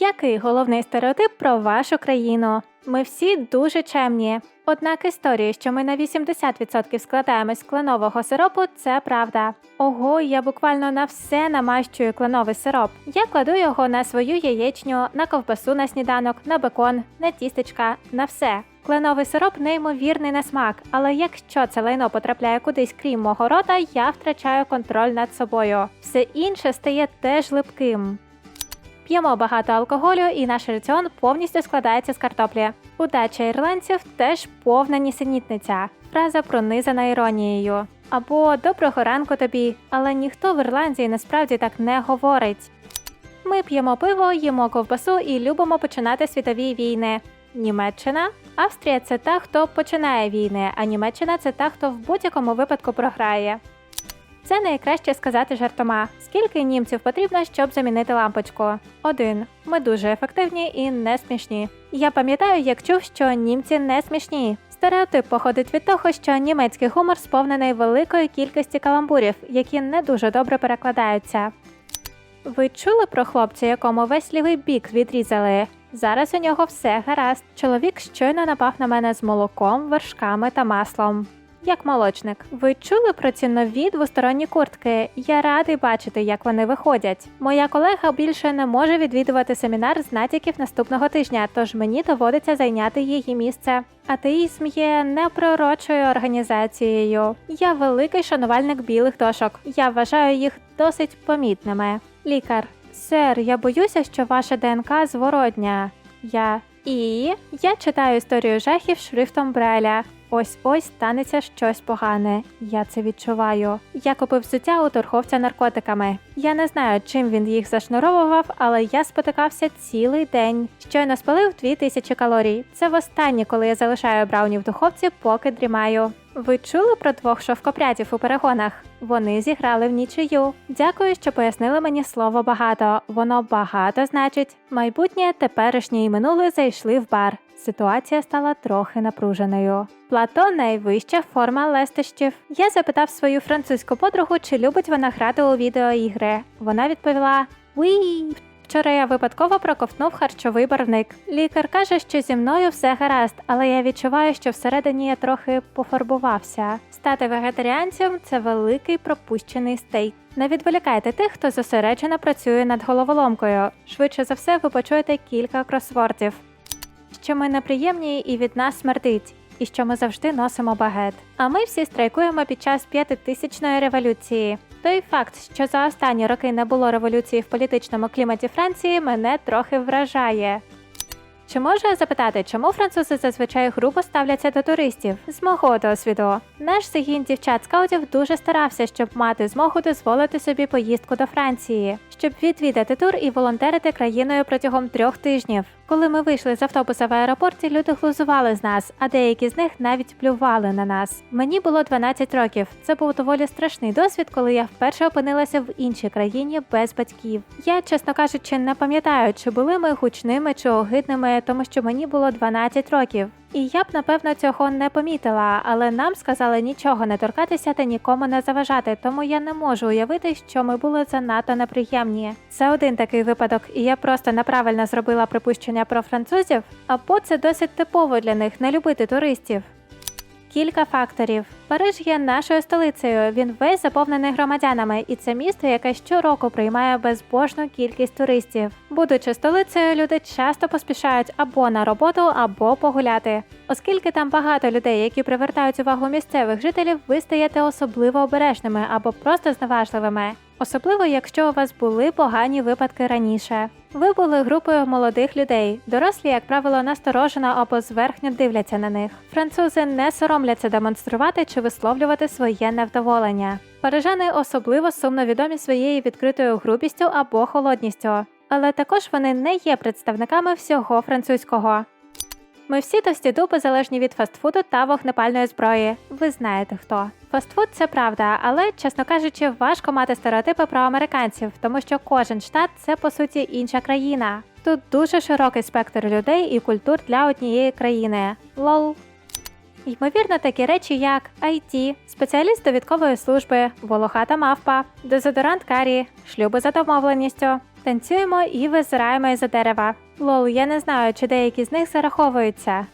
Який головний стереотип про вашу країну? Ми всі дуже чемні. Однак історії, що ми на 80% складаємось з кленового сиропу, це правда. Ого, я буквально на все намащую кленовий сироп. Я кладу його на свою яєчню, на ковбасу на сніданок, на бекон, на тістечка, на все. Кленовий сироп неймовірний на смак, але якщо це лайно потрапляє кудись крім мого рота, я втрачаю контроль над собою. Все інше стає теж липким. П'ємо багато алкоголю, і наш раціон повністю складається з картоплі. Удача ірландців теж повна нісенітниця. Фраза пронизана іронією. Або доброго ранку тобі, але ніхто в Ірландії насправді так не говорить. Ми п'ємо пиво, їмо ковбасу і любимо починати світові війни. Німеччина. Австрія це та, хто починає війни, а Німеччина це та, хто в будь-якому випадку програє. Це найкраще сказати жартома. Скільки німців потрібно, щоб замінити лампочку? Один. Ми дуже ефективні і не смішні. Я пам'ятаю, як чув, що німці не смішні. Стереотип походить від того, що німецький гумор сповнений великої кількості каламбурів, які не дуже добре перекладаються. Ви чули про хлопця, якому весь лівий бік відрізали? Зараз у нього все гаразд. Чоловік щойно напав на мене з молоком, вершками та маслом. Як молочник, ви чули про ці нові двосторонні куртки? Я радий бачити, як вони виходять. Моя колега більше не може відвідувати семінар з натяків наступного тижня, тож мені доводиться зайняти її місце. Атеїзм є непророчою організацією. Я великий шанувальник білих дошок. Я вважаю їх досить помітними. Лікар, сер, я боюся, що ваша ДНК зворотня. Я і я читаю історію жахів шрифтом Бреля. Ось ось станеться щось погане. Я це відчуваю. Я купив взуття у торговця наркотиками. Я не знаю, чим він їх зашнуровував, але я спотикався цілий день. Щойно спалив 2000 калорій. Це востаннє, коли я залишаю брауні в духовці, поки дрімаю. Ви чули про двох шовкопрядів у перегонах? Вони зіграли в нічию. Дякую, що пояснили мені слово багато. Воно багато значить. Майбутнє, теперішнє і минуле зайшли в бар. Ситуація стала трохи напруженою. Плато найвища форма лестощів. Я запитав свою французьку подругу, чи любить вона грати у відеоігри. Вона відповіла: «Уі». Вчора я випадково проковтнув харчовий барвник. Лікар каже, що зі мною все гаразд, але я відчуваю, що всередині я трохи пофарбувався. Стати вегетаріанцем це великий пропущений стейк. Не відволікайте тих, хто зосереджено працює над головоломкою. Швидше за все, ви почуєте кілька кросвордів. Що ми неприємні і від нас смердить, і що ми завжди носимо багет. А ми всі страйкуємо під час п'ятитисячної революції. Той факт, що за останні роки не було революції в політичному кліматі Франції, мене трохи вражає. Чи можу я запитати, чому французи зазвичай грубо ставляться до туристів? З мого досвіду, наш загін дівчат скаутів дуже старався, щоб мати змогу дозволити собі поїздку до Франції, щоб відвідати тур і волонтерити країною протягом трьох тижнів. Коли ми вийшли з автобуса в аеропорті, люди глузували з нас, а деякі з них навіть плювали на нас. Мені було 12 років. Це був доволі страшний досвід, коли я вперше опинилася в іншій країні без батьків. Я, чесно кажучи, не пам'ятаю, чи були ми гучними чи огидними, тому що мені було 12 років. І я б напевно цього не помітила, але нам сказали нічого не торкатися та нікому не заважати, тому я не можу уявити, що ми були занадто неприємні. Це один такий випадок, і я просто неправильно зробила припущення про французів, або це досить типово для них не любити туристів. Кілька факторів. Париж є нашою столицею. Він весь заповнений громадянами, і це місто, яке щороку приймає безбожну кількість туристів. Будучи столицею, люди часто поспішають або на роботу, або погуляти. Оскільки там багато людей, які привертають увагу місцевих жителів, ви стаєте особливо обережними або просто зневажливими. Особливо, якщо у вас були погані випадки раніше. Ви були групою молодих людей. Дорослі, як правило, насторожено або зверхньо дивляться на них. Французи не соромляться демонструвати чи висловлювати своє невдоволення. Парижани особливо сумно відомі своєю відкритою грубістю або холодністю, але також вони не є представниками всього французького. Ми всі товсті дуби залежні від фастфуду та вогнепальної зброї. Ви знаєте хто. Фастфуд це правда, але, чесно кажучи, важко мати стереотипи про американців, тому що кожен штат це по суті інша країна. Тут дуже широкий спектр людей і культур для однієї країни. Лол. Ймовірно, такі речі, як IT, спеціаліст довідкової служби, волохата мавпа, дезодорант карі, шлюби за домовленістю, Танцюємо і визираємо із-за дерева. Лол, я не знаю, чи деякі з них зараховуються.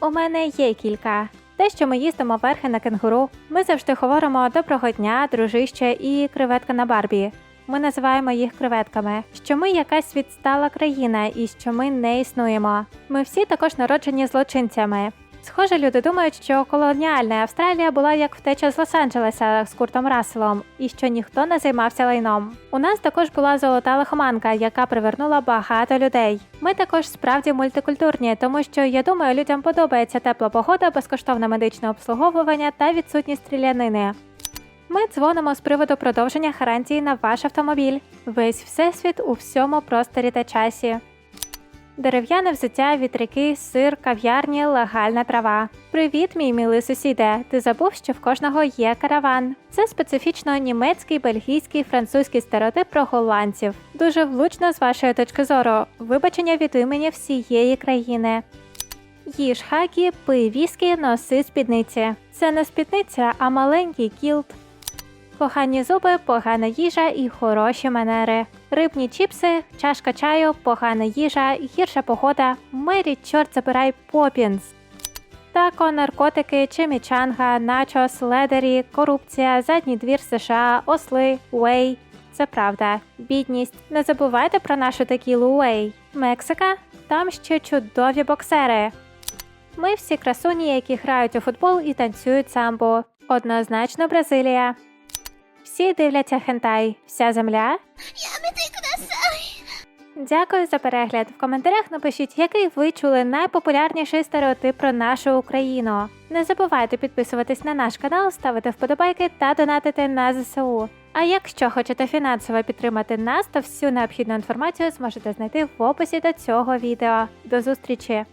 У мене є кілька. Те, що ми їздимо верхи на кенгуру, ми завжди говоримо доброго дня, дружище і креветка на Барбі. Ми називаємо їх креветками, що ми якась відстала країна і що ми не існуємо. Ми всі також народжені злочинцями. Схоже, люди думають, що колоніальна Австралія була як втеча з Лос-Анджелеса з Куртом Расселом, і що ніхто не займався лайном. У нас також була золота лихоманка, яка привернула багато людей. Ми також справді мультикультурні, тому що я думаю, людям подобається тепла погода, безкоштовне медичне обслуговування та відсутність стрілянини. Ми дзвонимо з приводу продовження гарантії на ваш автомобіль. Весь всесвіт у всьому просторі та часі. Дерев'яне взуття, вітряки, сир, кав'ярні, легальна трава. Привіт, мій милий сусіде. Ти забув, що в кожного є караван. Це специфічно німецький, бельгійський, французький стереотип про голландців. Дуже влучно з вашої точки зору. Вибачення від імені всієї країни. Їж хакі, пий віскі, носи спідниці. Це не спідниця, а маленький кілт. Погані зуби, погана їжа і хороші манери. Рибні чіпси, чашка чаю, погана їжа, гірша погода. Мері, чорт забирай попінс. Тако, наркотики, чимічанга, начос, ледері, корупція, задній двір США, осли, уей. Це правда. Бідність. Не забувайте про нашу текілу уей. Мексика. Там ще чудові боксери. Ми всі красуні, які грають у футбол і танцюють самбо. Однозначно Бразилія. Всі дивляться хентай. Вся земля. Дякую за перегляд. В коментарях напишіть, який ви чули найпопулярніший стереотип про нашу Україну. Не забувайте підписуватись на наш канал, ставити вподобайки та донатити на ЗСУ. А якщо хочете фінансово підтримати нас, то всю необхідну інформацію зможете знайти в описі до цього відео. До зустрічі!